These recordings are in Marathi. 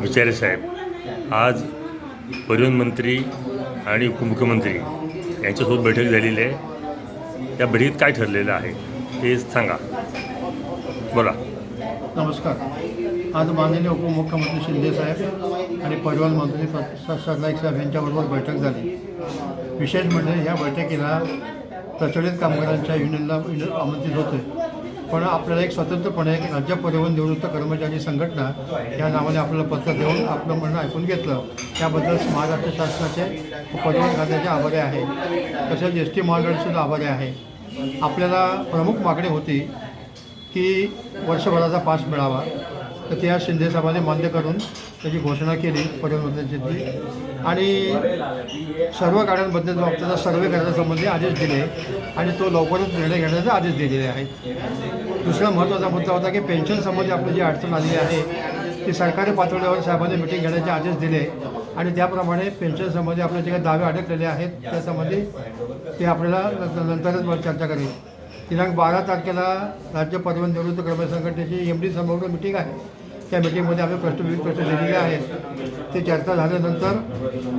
विचारे साहेब आज परिवहन मंत्री आणि उपमुख्यमंत्री यांच्यासोबत बैठक झालेली आहे. त्या बैठकीत काय ठरलेलं आहे ते सांगा. बोला. नमस्कार. आज माननीय उपमुख्यमंत्री शिंदे साहेब आणि परिवहन मंत्री सरनाईक साहेब यांच्याबरोबर बैठक झाली. विशेष म्हणजे ह्या बैठकीला प्रचलित कामगारांच्या युनियनला आमंत्रित होते. पण आपल्याला एक स्वतंत्रपणे एक राज्य परिवहन निवृत्त कर्मचारी संघटना या नावाने आपल्याला पत्र देऊन आपलं म्हणणं ऐकून घेतलं. त्याबद्दल महाराष्ट्र शासनाचे परिवहन खात्याचे आभारी आहे. तसेच एस टी महामंडळाचे आभारी आहे. आपल्याला प्रमुख मागणी होती की वर्षभराचा पास मिळावा. तर त्या शिंदे साहेबांनी मान्य करून त्याची घोषणा केली परिवहन मंत्र्यांची आणि सर्व गाड्यांबद्दल जो आपल्याला सर्वे करण्यासंबंधी आदेश दिले आणि तो लवकरच निर्णय घेण्याचे आदेश दिलेले आहेत दुसरा महत्त्वाचा मुद्दा होता की पेन्शनसंबंधी आपली जी अडचण आलेली आहे ती सरकारी पातळीवर साहेबांनी मिटिंग घेण्याचे आदेश दिले आणि त्याप्रमाणे पेन्शनसंबंधी आपले जे काही दावे अडकलेले आहेत त्यासंबंधी ते आपल्याला न- नंतरच चर्चा करेल. दिनांक बारा तारखेला राज्य परिवहन निवृत्त कर्मचारी संघटनेची एम डी समग्र मिटिंग आहे. त्या मिटिंगमध्ये आम्ही प्रश्न विविध प्रश्न दिलेले आहेत. ते चर्चा झाल्यानंतर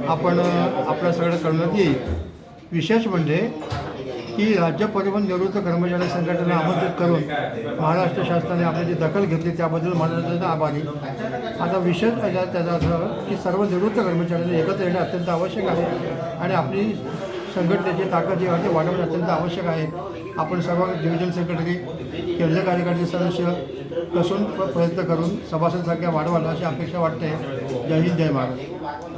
आपण आपल्या सगळं करण्यात येईल विशेष म्हणजे की राज्य परिवहन निवृत्त कर्मचारी संघटनेला आमंत्रित करून महाराष्ट्र शासनाने आपली जी दखल घेतली त्याबद्दल महाराष्ट्राचा आभारी. आता विशेष त्याचा त्याचा असं की सर्व निवृत्त कर्मचाऱ्यांनी एकत्र येणे अत्यंत आवश्यक आहे आणि आपली संघटनेची ताकद जी आहे ते वाढवणे अत्यंत आवश्यक आहे. आपण सर्व डिव्हिजन सेक्रेटरी केंद्रीय कार्यकारिणी सदस्य कसून प- प्रयत्न करून सभासद संख्या वाढवाल अशी अपेक्षा वाटते. जय हिंद जय महाराष्ट्र.